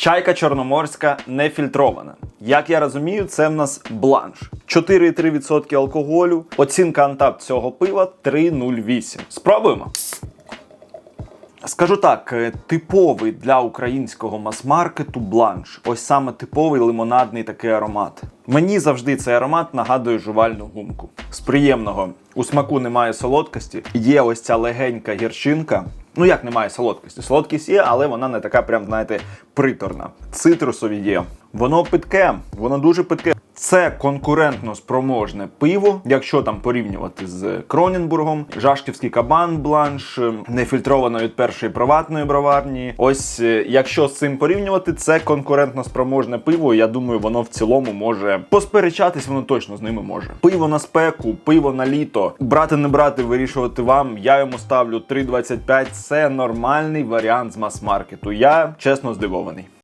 Чайка чорноморська не фільтрована. Як я розумію, це в нас бланш. 4,3% алкоголю. Оцінка антап цього пива 3,08. Спробуємо. Скажу так, е, типовий для українського мас-маркету бланш. Ось саме типовий лимонадний такий аромат. Мені завжди цей аромат нагадує жувальну гумку. З приємного у смаку немає солодкості. Є ось ця легенька гірчинка. Ну як немає солодкості? Солодкість є, але вона не така, прям знаєте, приторна. Цитрусові є. Воно питке, воно дуже питке. Це конкурентно спроможне пиво, якщо там порівнювати з Кроненбургом, Жашківський кабан бланш, е, нефільтровано від першої приватної броварні. Ось е, якщо з цим порівнювати, це конкурентно спроможне пиво. Я думаю, воно в цілому може посперечатись, воно точно з ними може. Пиво на спеку, пиво на літо. Брати не брати, вирішувати вам. Я йому ставлю 3,25. Це нормальний варіант з мас-маркету. Я чесно здивований.